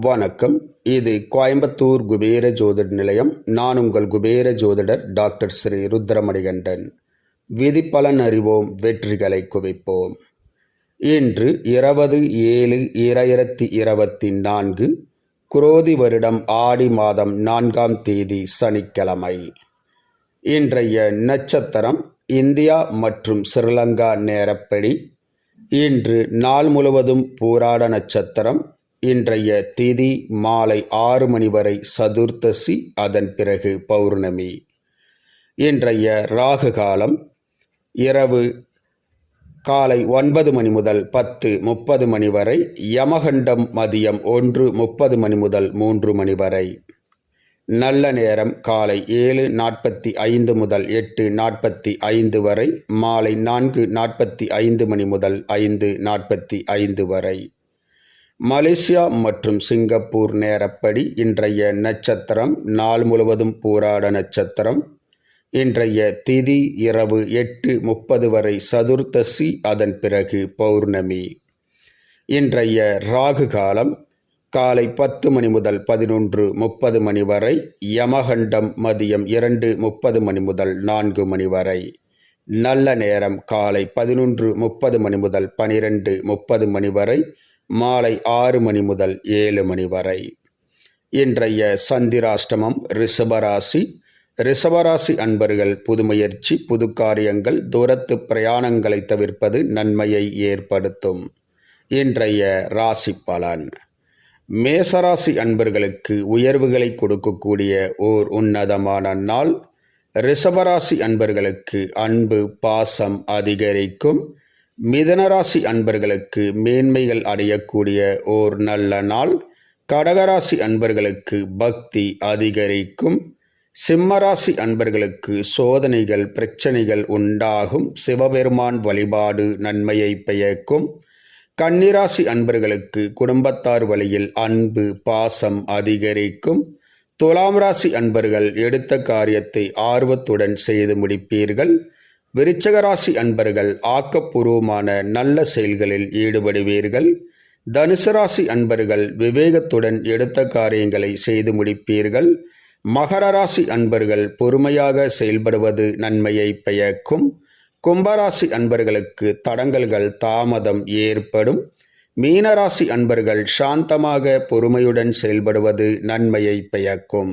வணக்கம். இது கோயம்புத்தூர் குபேர ஜோதிட நிலையம். நான் உங்கள் குபேர ஜோதிடர் டாக்டர் ஸ்ரீ ருத்ரமணிகண்டன். விதிப்பலன் அறிவோம் வெற்றிகளை குவிப்போம். இன்று இருபது ஏழு இரண்டாயிரத்தி இருபத்தி நான்கு குரோதி வருடம் ஆடி மாதம் நான்காம் தேதி சனிக்கிழமை. இன்றைய நட்சத்திரம் இந்தியா மற்றும் ஸ்ரீலங்கா நேரப்படி. இன்று நாள் முழுவதும் பூராட நட்சத்திரம். இன்றைய திதி மாலை ஆறு மணி வரை சதுர்த்தசி அதன் பிறகு பௌர்ணமி. இன்றைய ராகு காலம் இரவு காலை ஒன்பது மணி முதல் பத்து முப்பது மணி வரை யமகண்டம் மதியம் ஒன்று முப்பது மணி முதல் மூன்று மணி வரை. நல்ல நேரம் காலை ஏழு நாற்பத்தி ஐந்து முதல் எட்டு நாற்பத்தி ஐந்து வரை மாலை நான்கு நாற்பத்தி ஐந்து மணி முதல் ஐந்து நாற்பத்தி ஐந்து வரை. மலேசியா மற்றும் சிங்கப்பூர் நேரப்படி இன்றைய நட்சத்திரம் நாள் முழுவதும் பூராட நட்சத்திரம். இன்றைய திதி இரவு எட்டு முப்பது வரை சதுர்த்தசி அதன் பிறகு பௌர்ணமி. இன்றைய ராகு காலம் காலை பத்து மணி முதல் பதினொன்று முப்பது மணி வரை யமகண்டம் மதியம் இரண்டு முப்பது மணி முதல் நான்கு மணி வரை. நல்ல நேரம் காலை பதினொன்று முப்பது மணி முதல் பனிரெண்டு முப்பது மணி வரை மாலை ஆறு மணி முதல் ஏழு மணி வரை. இன்றைய சந்திராஷ்டமம் ரிஷபராசி. ரிஷபராசி அன்பர்கள் புதுமுயற்சி புது காரியங்கள் தூரத்து பிரயாணங்களை தவிர்ப்பது நன்மையை ஏற்படுத்தும். இன்றைய ராசி பலன். மேசராசி அன்பர்களுக்கு உயர்வுகளை கொடுக்கக்கூடிய ஓர் உன்னதமான நாள். ரிஷபராசி அன்பர்களுக்கு அன்பு பாசம் அதிகரிக்கும். மிதனராசி அன்பர்களுக்கு மேன்மைகள் அடையக்கூடிய ஓர் நல்ல நாள். கடகராசி அன்பர்களுக்கு பக்தி அதிகரிக்கும். சிம்மராசி அன்பர்களுக்கு சோதனைகள் பிரச்சனைகள் உண்டாகும். சிவபெருமான் வழிபாடு நன்மையை பயக்கும் கன்னிராசி அன்பர்களுக்கு குடும்பத்தார் வழியில் அன்பு பாசம் அதிகரிக்கும். துலாம் ராசி அன்பர்கள் எடுத்த காரியத்தை ஆர்வத்துடன் செய்து முடிப்பீர்கள். விருச்சகராசி அன்பர்கள் ஆக்கப்பூர்வமான நல்ல செயல்களில் ஈடுபடுவீர்கள். தனுசு ராசி அன்பர்கள் விவேகத்துடன் எடுத்த காரியங்களை செய்து முடிப்பீர்கள். மகர ராசி அன்பர்கள் பொறுமையாக செயல்படுவது நன்மையை பயக்கும் கும்பராசி அன்பர்களுக்கு தடங்கல்கள் தாமதம் ஏற்படும். மீனராசி அன்பர்கள் சாந்தமாக பொறுமையுடன் செயல்படுவது நன்மையை பயக்கும்